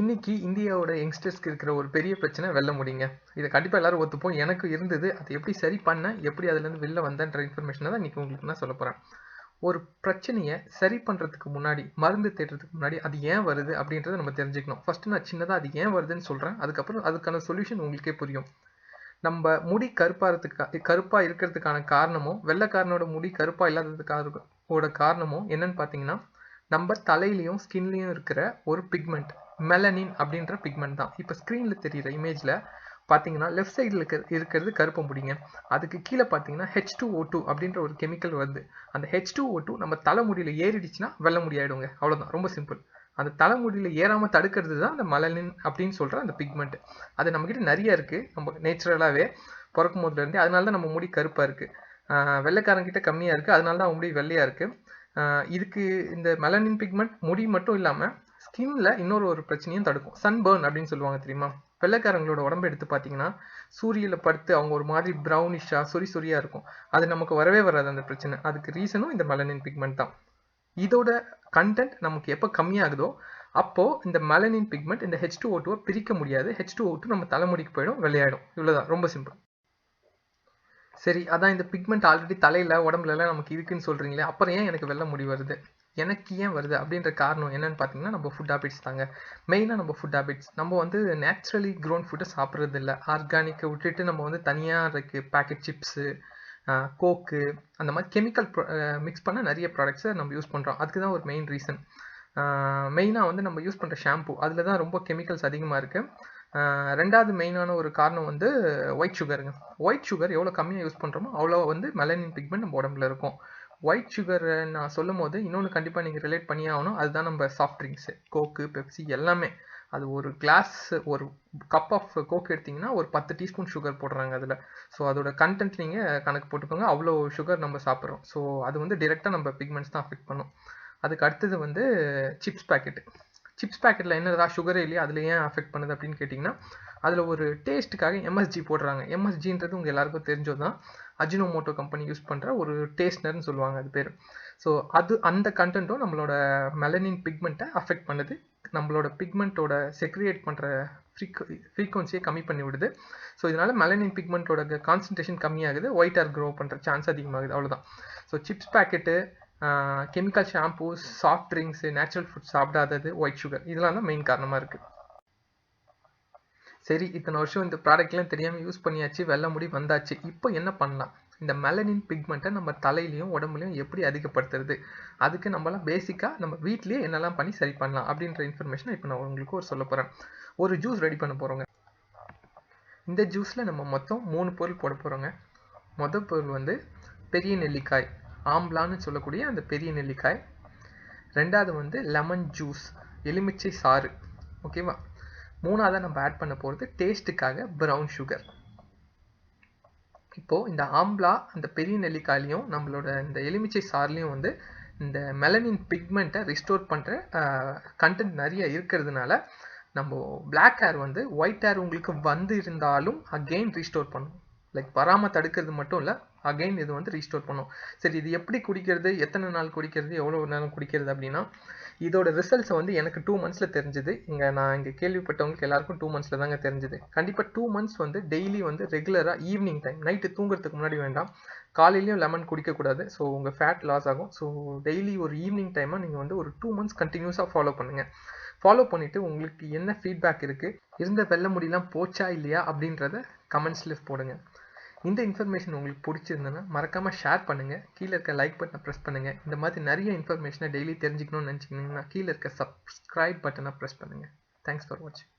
இன்னைக்கு இந்தியாவோட யங்ஸ்டர்ஸ்க்கு இருக்கிற ஒரு பெரிய பிரச்சனை வெல்ல முடியுங்க. இதை கண்டிப்பாக எல்லாரும் ஒத்துப்போம். எனக்கு இருந்தது அதை எப்படி சரி பண்ணேன் எப்படி அதுலேருந்து வெளில வந்தேன்ற இன்ஃபர்மேஷனை தான் இன்னைக்கு உங்களுக்கு நான் சொல்ல போகிறேன் ஒரு பிரச்சனையை சரி பண்ணுறதுக்கு முன்னாடி மருந்து தேடுறதுக்கு முன்னாடி அது ஏன் வருது அப்படின்றத நம்ம தெரிஞ்சுக்கணும். ஃபர்ஸ்ட் நான் சின்னதாக அது ஏன் வருதுன்னு சொல்கிறேன் அதுக்கப்புறம் அதுக்கான சொல்யூஷன் உங்களுக்கே புரியும். நம்ம முடி கருப்பாகிறதுக்கு கருப்பாக இருக்கிறதுக்கான காரணமும் வெள்ளைக்காரனோட முடி கருப்பாக இல்லாததுக்கான காரணமும் என்னன்னு பார்த்தீங்கன்னா நம்ம தலையிலையும் ஸ்கின்லேயும் இருக்கிற ஒரு பிக்மெண்ட் மெலனின் அப்படின்ற பிக்மெண்ட் தான். இப்போ ஸ்க்ரீனில் தெரியிற இமேஜில் பார்த்தீங்கன்னா லெஃப்ட் சைடில் இருக்க இருக்கிறது கருப்பு முடிங்க. அதுக்கு கீழே பார்த்தீங்கன்னா ஹெச் டூ ஓ டூ அப்படின்ற ஒரு கெமிக்கல் வருது அந்த ஹெச் டூ ஓ டூ நம்ம தலைமுடியில் ஏறிடுச்சுன்னா வெள்ளை முடி ஆயிடுங்க. அவ்வளோதான் ரொம்ப சிம்பிள் அந்த தலைமுடியில் ஏறாமல் தடுக்கிறது தான் அந்த மலனின் அப்படின்னு சொல்கிற அந்த பிக்மெண்ட் அது நம்மக்கிட்ட நிறைய இருக்குது நம்ம நேச்சுரலாகவே பிறக்கும் போதுலேருந்தே அதனால தான் நம்ம முடி கருப்பாக இருக்குது வெள்ளைக்காரங்கிட்ட கம்மியாக இருக்குது அதனால தான் அவங்க முடி வெள்ளையாக இருக்குது இதுக்கு இந்த மெலனின் பிக்மெண்ட் முடி மட்டும் இல்லாமல் ஸ்கின்ல இன்னொரு ஒரு பிரச்சனையும் தடுக்கும். சன்பர்ன் அப்படின்னு சொல்லுவாங்க தெரியுமா? வெள்ளைக்காரங்களோட உடம்பு எடுத்து பார்த்தீங்கன்னா சூரியல படுத்து அவங்க ஒரு மாதிரி ப்ரௌனிஷா சொறி சொரியா இருக்கும். அது நமக்கு வரவே வராது அந்த பிரச்சனை. அதுக்கு ரீசனும் இந்த மெலனின் பிக்மெண்ட் தான். இதோட கண்டென்ட் நமக்கு எப்போ கம்மியாகுதோ அப்போ இந்த மெலனின் பிக்மெண்ட் இந்த ஹெச் டூ ஓ டூவை பிரிக்க முடியாது. ஹெச் டூ ஓ டூ நம்ம தலைமுடிக்கு போயிடும் விளையாடும் இவ்வளோதான் ரொம்ப சிம்பிள் சரி அதான் இந்த பிக்மெண்ட் ஆல்ரெடி தலையில உடம்புலலாம் நமக்கு இருக்குன்னு சொல்றீங்களே அப்புறம் ஏன் எனக்கு வெள்ள முடி வருது? எனக்கு ஏன் வருது அப்படின்ற காரணம் என்னன்னு பார்த்தீங்கன்னா நம்ம ஃபுட் ஹேபிட்ஸ் தாங்க. மெயினாக நம்ம ஃபுட் ஹேபிட்ஸ் நம்ம வந்து நேச்சுரலி க்ரோன் ஃபுட்டை சாப்பிட்றது இல்லை. ஆர்கானிக்கை விட்டுட்டு நம்ம வந்து தனியாக இருக்கு. பேக்கெட் சிப்ஸு கோக்கு அந்த மாதிரி கெமிக்கல் மிக்ஸ் பண்ண நிறைய ப்ராடக்ட்ஸை நம்ம யூஸ் பண்ணுறோம் அதுக்கு தான் ஒரு மெயின் ரீசன் மெயினாக வந்து நம்ம யூஸ் பண்ணுற ஷாம்பு அதில் தான் ரொம்ப கெமிக்கல்ஸ் அதிகமாக இருக்குது ரெண்டாவது மெயினான ஒரு காரணம் வந்து ஒயிட் சுகருங்க ஒயிட் சுகர் எவ்வளோ கம்மியாக யூஸ் பண்ணுறோமோ அவ்வளோ வந்து மெலனின் பிக்மெண்ட் நம்ம உடம்புல இருக்கும். ஒயிட் சுகர் நான் சொல்லும் போது இன்னொன்று கண்டிப்பாக நீங்கள் ரிலேட் பண்ணியே ஆகணும். அதுதான் நம்ம சாஃப்ட் ட்ரிங்க்ஸு கோக்கு பெப்சி எல்லாமே. அது ஒரு கிளாஸ் ஒரு கப் ஆஃப் கோக் எடுத்திங்கன்னா ஒரு பத்து டீஸ்பூன் சுகர் போடுறாங்க அதில். ஸோ அதோட கண்டென்ட் நீங்கள் கணக்கு போட்டுக்கோங்க. அவ்வளோ சுகர் நம்ம சாப்பிட்றோம். ஸோ அது வந்து டிரெக்டாக நம்ம பிக்மெண்ட்ஸ் தான் அஃபெக்ட் பண்ணும். அதுக்கு அடுத்தது வந்து சிப்ஸ் பேக்கெட்டு சிப்ஸ் பேக்கெட்டில் என்னதா சுகரே இல்லையா? அதில் ஏன் அஃபெக்ட் பண்ணுது அப்படின்னு கேட்டிங்கன்னா அதில் ஒரு டேஸ்ட்டுக்காக எம்எஸ்ஜி போடுறாங்க. எம்எஸ்ஜின்றது உங்கள் எல்லாருக்கும் தெரிஞ்சது தான் அஜினோமோட்டோ கம்பெனி யூஸ் பண்ணுற ஒரு டேஸ்ட்னர்னு சொல்லுவாங்க அது பேர். ஸோ அது அந்த கண்டென்ட்டும் நம்மளோட மெலனின் பிக்மெண்ட்டை அஃபெக்ட் பண்ணுது. நம்மளோட பிக்மெண்ட்டோட செக்ரியேட் பண்ணுற ஃப்ரீக்வ ஃப்ரீக்வன்சியை கம்மி பண்ணி விடுது. ஸோ இதனால் மெலனின் பிக்மெண்ட்டோட கான்சன்ட்ரேஷன் கம்மியாகுது. ஒயிட் ஆர் க்ரோ பண்ணுற சான்ஸ் அதிகமாகுது. அவ்வளோதான் so chips packet chemical shampoos soft drinks natural food சாப்பிடாதது white sugar இதெல்லாம் தான் மெயின் காரணமாக இருக்குது சரி இத்தனை வருஷம் இந்த ப்ராடக்ட்லாம் தெரியாமல் யூஸ் பண்ணியாச்சு வெள்ள முடி வந்தாச்சு. இப்போ என்ன பண்ணலாம்? இந்த மெலனின் பிக்மெண்ட்டை நம்ம தலையிலையும் உடம்புலையும் எப்படி அதிகப்படுத்துறது? அதுக்கு நம்மளாம் பேசிக்காக நம்ம வீட்லேயே என்னெல்லாம் பண்ணி சரி பண்ணலாம் அப்படின்ற இன்ஃபர்மேஷனை இப்போ நான் உங்களுக்கு ஒரு சொல்ல போகிறேன் ஒரு ஜூஸ் ரெடி பண்ண போகிறோங்க இந்த ஜூஸில் நம்ம மொத்தம் மூணு பொருள் போட போகிறோங்க மொதல் பொருள் வந்து பெரிய நெல்லிக்காய். ஆம்லான்னு சொல்லக்கூடிய அந்த பெரிய நெல்லிக்காய். ரெண்டாவது வந்து லெமன் ஜூஸ் எலுமிச்சை சாறு. ஓகேவா மூணாவதாக நம்ம ஆட் பண்ண போகிறது டேஸ்ட்டுக்காக ப்ரௌன் சுகர் இப்போது இந்த ஆம்லா அந்த பெரிய நெல்லிக்காயிலையும் நம்மளோட இந்த எலுமிச்சை சாறுலையும் வந்து இந்த மெலனின் பிக்மெண்ட்டை ரிஸ்டோர் பண்ணுற கண்டென்ட் நிறைய இருக்கிறதுனால நம்ம பிளாக் ஹேர் வந்து ஒயிட் ஹேர் உங்களுக்கு வந்து இருந்தாலும் அகெயின் ரீஸ்டோர் பண்ணும் லைக் வராமல் தடுக்கிறது மட்டும் இல்லை அகைன் இது வந்து ரீஸ்டோர் பண்ணும். சரி இது எப்படி குடிக்கிறது? எத்தனை நாள் குடிக்கிறது? எவ்வளோ நேரம் குடிக்கிறது அப்படின்னா இதோட ரிசல்ட்ஸை வந்து எனக்கு டூ மந்த்ஸில் தெரிஞ்சுது. இங்கே நான் இங்கே கேள்விப்பட்டவங்களுக்கு எல்லாருக்கும் டூ மந்த்ஸில் தாங்க தெரிஞ்சுது. கண்டிப்பாக டூ மந்த்ஸ் வந்து டெய்லி வந்து ரெகுலராக ஈவினிங் டைம் நைட்டு தூங்குறதுக்கு முன்னாடி வேண்டாம். காலையிலையும் லெமன் குடிக்கக்கூடாது. ஸோ உங்கள் ஃபேட் லாஸ் ஆகும். ஸோ டெய்லி ஒரு ஈவினிங் டைமாக நீங்கள் வந்து ஒரு டூ மந்த்ஸ் கண்டினியூஸாக ஃபாலோ பண்ணுங்கள் ஃபாலோ பண்ணிவிட்டு உங்களுக்கு என்ன ஃபீட்பேக் இருக்குது இருந்த வெள்ள முடியெல்லாம் போச்சா இல்லையா அப்படின்றத கமெண்ட்ஸில் போடுங்க. இந்த இன்ஃபர்மேஷன் உங்களுக்கு பிடிச்சிருந்ததுன்னா மறக்காமல் ஷேர் பண்ணுங்கள் கீழே இருக்க லைக் பட்டனை ப்ரெஸ் பண்ணுங்கள் இந்த மாதிரி நிறைய இன்ஃபர்மேஷனை டெய்லி தெரிஞ்சுக்கணும்னு நினச்சிங்கன்னா கீழே இருக்க சப்ஸ்கிரைப் பட்டனை ப்ரெஸ் பண்ணுங்கள் தேங்க்ஸ் ஃபார் வாட்சிங்